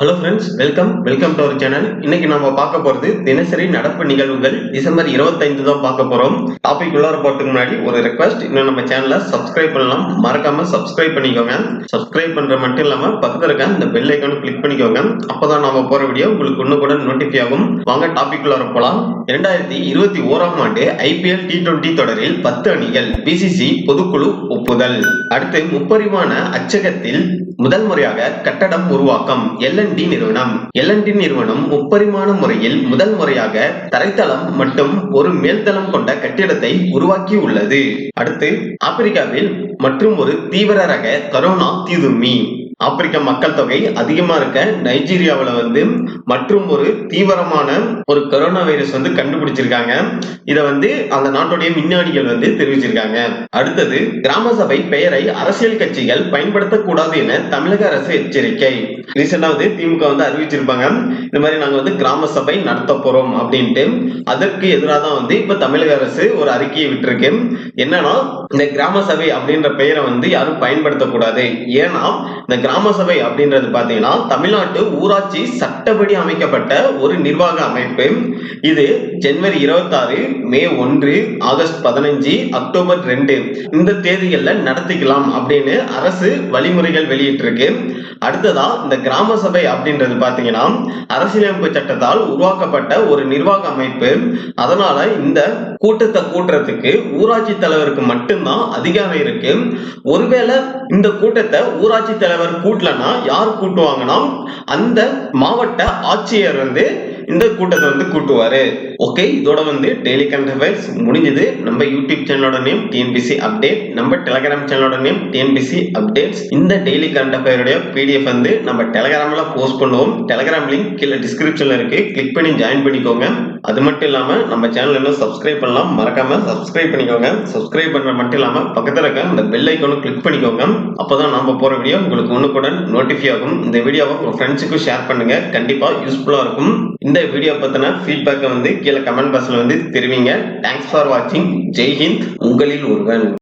Hello friends welcome welcome to our channel இன்னைக்கு நம்ம பார்க்க போறது தினசரி நடப்பு நிகழ்வுகள் டிசம்பர் 25 தான் பார்க்க போறோம். டாபிக் உள்ளார போறதுக்கு முன்னாடி ஒரு ரெக்வஸ்ட் இன்னும் நம்ம சேனலை சப்ஸ்கிரைப் பண்ணலாம். மறக்காம சப்ஸ்கிரைப் பண்ணிக்கோங்க. சப்ஸ்கிரைப் பண்ற மட்டும் இல்லாம பக்கத்துல இருக்க இந்த பெல் ஐக்கான கிளிக் பண்ணிக்கோங்க. அப்பதான் நாம போற வீடியோ உங்களுக்கு இன்னும் கூட நோட்டிஃபை ஆகும். வாங்க டாபிக் உள்ளார போலாம். இரண்டாயிரத்தி இருபத்தி ஓராம் ஆண்டு ஐபிஎல் டி டுவெண்டி தொடரில் பத்து அணிகள் பிசிசி பொதுக்குழு ஒப்புதல். அடுத்து முப்பரிமாண அச்சகத்தில் முதல் முறையாக கட்டடம் உருவாக்கம் எல்என்டி நிறுவனம். எல்என்டி நிறுவனம் முப்பரிமாண முறையில் முதல் முறையாக தரைத்தளம் மற்றும் ஒரு மேல்தளம் கொண்ட கட்டிடத்தை உருவாக்கி உள்ளது அடுத்து ஆப்பிரிக்காவில் மற்றும் ஒரு தீவிர ரக கரோனா தீதுமி ஆப்பிரிக்க மக்கள் தொகை அதிகமா இருக்க நைஜீரியாவுல வந்து மற்றும் ஒரு தீவிரமான ஒரு கொரோனா வைரஸ் வந்து கண்டுபிடிச்சிருக்காங்க. இத வந்து அந்த நாட்டுடைய விஞ்ஞானிகள் வந்து தெரிவிச்சிருக்காங்க. அடுத்தது கிராம சபை பெயரை அரசியல் கட்சிகள் பயன்படுத்தக்கூடாது என தமிழக அரசு எச்சரிக்கை. ரீசெண்டா வந்து திமுக வந்து அறிவிச்சிருப்பாங்க. இந்த மாதிரி நாங்க வந்து கிராம சபை நடத்த போறோம் அப்படின்ட்டு. அதற்கு எதிராக தான் வந்து இப்ப தமிழக அரசு ஒரு அறிக்கையை விட்டுருக்கு. என்னன்னா இந்த கிராம சபை அப்படின்ற பெயரை வந்து யாரும் பயன்படுத்தக்கூடாது. ஏன்னா இந்த கிராம சபை அப்படின்றது பாத்தீங்கன்னா தமிழ்நாட்டு ஊராட்சி சட்டப்படி அமைக்கப்பட்ட ஒரு நிர்வாக அமைப்பு. இது ஜனவரி இருபத்தாறு மே ஒன்று ஆகஸ்ட் பதினஞ்சு அக்டோபர் ரெண்டு. இந்த தேதிகள்ல நடத்திக்கலாம் அப்படின்னு அரசு வழிமுறைகள் வெளியிட்டிருக்கு. அடுத்ததா இந்த கிராம சபை அப்படின்றது பாத்தீங்கன்னா அரசியலமைப்பு சட்டத்தால் உருவாக்கப்பட்ட ஒரு நிர்வாக அமைப்பு. அதனால இந்த கூட்டத்தை கூட்டுறதுக்கு ஊராட்சி தலைவருக்கு மட்டும்தான் அதிகாரம் இருக்கு. ஒருவேளை இந்த கூட்டத்தை ஊராட்சி தலைவர் கூட்டலன்னா யார் கூட்டுவாங்கன்னா அந்த மாவட்ட ஆட்சியர் வந்து இந்த கூட்டத்தை வந்து கூட்டுவாரு. ஓகே இதோட வந்து டெய்லி கரண்ட் அஃபேர்ஸ் முடிஞ்சது. நம்ம யூடியூப் சேனலோட நேம் டிஎன்பிசி அப்டேட் நம்ம டெலகிராம் சேனலோட நேம் டிஎன்பிசி அப்டேட்ஸ் இந்த டெய்லி கரண்ட் அஃபேருடைய பிடிஎஃப் வந்து நம்ம டெலகிராம்ல போஸ்ட் பண்ணுவோம். டெலகிராம் லிங்க் கீழே டிஸ்கிரிப்ஷன்ல இருக்கு. கிளிக் பண்ணி ஜாயின் பண்ணிக்கோங்க. அது மட்டும் இல்லாம நம்ம சேனல் இன்னும் சப்ஸ்கிரைப் பண்ணலாம். மறக்காம சப்ஸ்கிரைப் பண்ணிக்கோங்க. சப்ஸ்கிரைப் பண்ற மட்டும் இல்லாம பக்கத்துல இருக்க அந்த பெல் ஐக்கனும் கிளிக் பண்ணிக்கோங்க. அப்பதான் நம்ம போற வீடியோ உங்களுக்கு ஒண்ணுக்குடன் நோட்டிஃபை ஆகும். இந்த வீடியோவை உங்க ஃப்ரெண்ட்ஸுக்கும் ஷேர் பண்ணுங்க. கண்டிப்பா யூஸ்ஃபுல்லா இருக்கும். இந்த வீடியோ பத்தின ஃபீட்பேக்கை வந்து கீழே கமெண்ட் பாக்ஸ்ல வந்து தெரிவிங்க. தேங்க்ஸ் ஃபார் வாட்சிங் ஜெய் ஹிந்த் உங்களில் ஒருவன்.